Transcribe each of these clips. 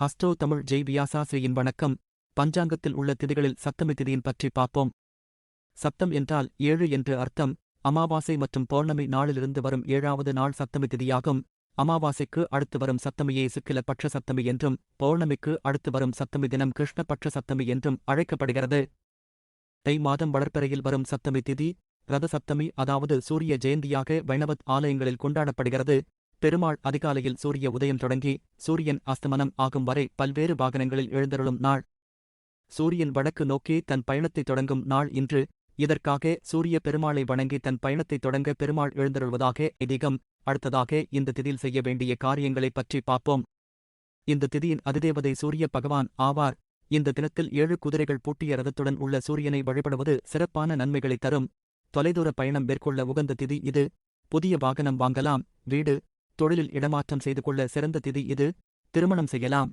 ஹஸ்டோ தமிழ் ஜெய் வியாசாசிரியின் வணக்கம். பஞ்சாங்கத்தில் உள்ள திதிகளில் சப்தமி திதியின் பற்றி பார்ப்போம். சப்தம் என்றால் ஏழு என்று அர்த்தம். அமாவாசை மற்றும் பௌர்ணமி நாளிலிருந்து வரும் ஏழாவது நாள் சப்தமி திதியாகும். அமாவாசைக்கு அடுத்து வரும் சப்தமியே சுக்கில பட்ச சப்தமி என்றும் பௌர்ணமிக்கு அடுத்து வரும் சப்தமி தினம் கிருஷ்ண பட்ச சப்தமி என்றும் அழைக்கப்படுகிறது. தை மாதம் வளர்ப்பறையில் வரும் சப்தமி திதி ரத சப்தமி அதாவது சூரிய ஜெயந்தியாக வைணவத் ஆலயங்களில் கொண்டாடப்படுகிறது. பெருமாள் அதிகாலையில் சூரிய உதயம் தொடங்கி சூரியன் அஸ்தமனம் ஆகும் வரை பல்வேறு வாகனங்களில் எழுந்தருளும் நாள். சூரியன் வடக்கு நோக்கி தன் பயணத்தை தொடங்கும் நாள் இன்று. இதற்காக சூரிய பெருமாளை வணங்கி தன் பயணத்தை தொடங்க பெருமாள் எழுந்தருள்வதாக ஐதீகம். அடுத்ததாக இந்த திதியில் செய்ய வேண்டிய காரியங்களைப் பற்றி பார்ப்போம். இந்த திதியின் அதிதேவதை சூரிய பகவான் ஆவார். இந்த தினத்தில் ஏழு குதிரைகள் பூட்டிய ரதத்துடன் உள்ள சூரியனை வழிபடுவது சிறப்பான நன்மைகளை தரும். தொலைதூர பயணம் மேற்கொள்ள உகந்த திதி இது. புதிய வாகனம் வாங்கலாம். வீடு தொழிலில் இடமாற்றம் செய்து கொள்ள சிறந்த திதி இது. திருமணம் செய்யலாம்.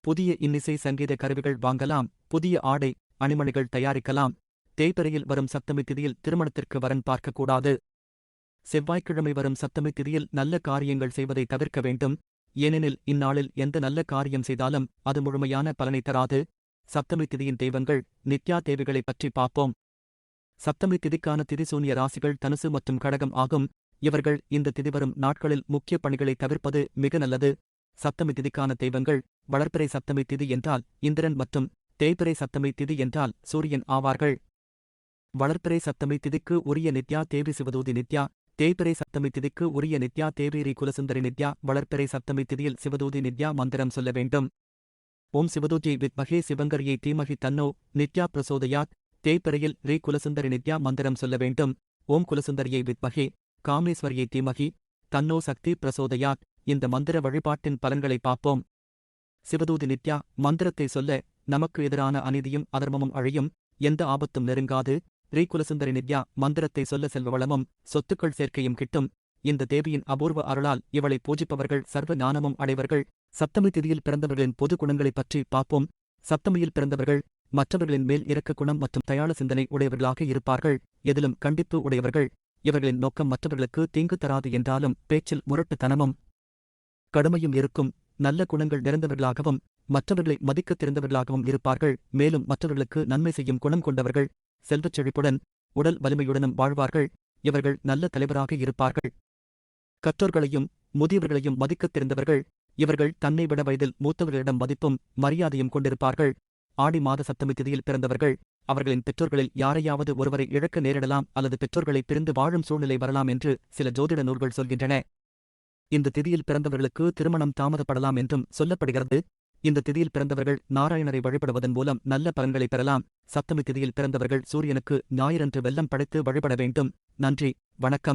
புதிய இன்னிசை சங்கீத கருவிகள் வாங்கலாம். புதிய ஆடை அணிமணிகள் தயாரிக்கலாம். தேய்பிறையில் வரும் சப்தமி திதியில் திருமணத்திற்கு வரன் பார்க்கக்கூடாது. செவ்வாய்க்கிழமை வரும் சப்தமி திதியில் நல்ல காரியங்கள் செய்வதை தவிர்க்க வேண்டும். ஏனெனில் இந்நாளில் எந்த நல்ல காரியம் செய்தாலும் அது முழுமையான பலனை தராது. சப்தமி திதியின் தெய்வங்கள் நித்யா தேவிகளைப் பற்றி பார்ப்போம். சப்தமி திதிக்கான திதிசூன்ய ராசிகள் தனுசு மற்றும் கடகம் ஆகும். இவர்கள் இந்த திதி வரும் நாட்களில் முக்கிய பணிகளை தவிர்ப்பது மிக நல்லது. சப்தமி திதிக்கான தெய்வங்கள் வளர்ப்பிறை சப்தமி திதி என்றால் இந்திரன் மற்றும் தேய்பிறை சப்தமி திதி என்றால் சூரியன் ஆவார்கள். வளர்ப்பிறை சப்தமி திதிக்கு உரிய நித்யா தேவி சிவதூதி நித்யா தேய்பிறை சப்தமி திதிக்கு உரிய நித்யா தேவேரி குலசுந்தரி நித்யா வளர்ப்பிறை சப்தமி திதியில் சிவதூதி நித்யா மந்திரம் சொல்ல வேண்டும். ஓம் சிவதூஜி வித்மகே சிவங்கரியை தீமகி தன்னோ நித்யா பிரசோதயாத் தேய்பிறையில் ரீ குலசுந்தரி நித்யா மந்திரம் சொல்ல வேண்டும். ஓம் குலசுந்தரியை வித்மகே காமேஸ்வரியை தீமகி தன்னோ சக்தி பிரசோதயாத் இந்த மந்திர வழிபாட்டின் பலன்களை பார்ப்போம். சிவதூதி நித்யா மந்திரத்தை சொல்ல நமக்கு எதிரான அநீதியும் அதர்மமும் அழியும் எந்த ஆபத்தும் நெருங்காது. ரீகுலசுந்தரி நித்யா மந்திரத்தை சொல்ல செல்வ வளமும் சொத்துக்கள் சேர்க்கையும் கிட்டும். இந்த தேவியின் அபூர்வ அருளால் இவளை பூஜிப்பவர்கள் சர்வ ஞானமும் அடைவர்கள். சப்தமி திதியில் பிறந்தவர்களின் பொது குணங்களைப் பற்றி பார்ப்போம். சப்தமியில் பிறந்தவர்கள் மற்றவர்களின் மேல் இரக்க குணம் மற்றும் தயாள சிந்தனை உடையவர்களாக இருப்பார்கள். எதிலும் கண்டிப்பு உடையவர்கள். இவர்களின் நோக்கம் மற்றவர்களுக்கு தீங்கு தராது என்றாலும் பேச்சில் முரட்டுத்தனமும் கடுமையும் இருக்கும். நல்ல குணங்கள் நிறைந்தவர்களாகவும் மற்றவர்களை மதிக்கத் தெரிந்தவர்களாகவும் இருப்பார்கள். மேலும் மற்றவர்களுக்கு நன்மை செய்யும் குணம் கொண்டவர்கள் செல்வச் செழிப்புடன் உடல் வலிமையுடனும் வாழ்வார்கள். இவர்கள் நல்ல தலைவராக இருப்பார்கள். கற்றோர்களையும் முதியவர்களையும் மதிக்கத் தெரிந்தவர்கள் இவர்கள் தன்னை விட வயதில் மூத்தவர்களிடம் மதிப்பும் மரியாதையும் கொண்டிருப்பார்கள். ஆடி மாத சப்தமி திதியில் பிறந்தவர்கள் அவர்களின் பெற்றோர்களில் யாரையாவது ஒருவரை இழக்க நேரிடலாம் அல்லது பெற்றோர்களை பிரிந்து வாழும் சூழ்நிலை வரலாம் என்று சில ஜோதிட நூல்கள் சொல்கின்றன. இந்த திதியில் பிறந்தவர்களுக்கு திருமணம் தாமதப்படலாம் என்றும் சொல்லப்படுகிறது. இந்த திதியில் பிறந்தவர்கள் நாராயணரை வழிபடுவதன் மூலம் நல்ல பலன்களை பெறலாம். சப்தமி திதியில் பிறந்தவர்கள் சூரியனுக்கு ஞாயிறன்று வெள்ளம் படைத்து வழிபட வேண்டும். நன்றி. வணக்கம்.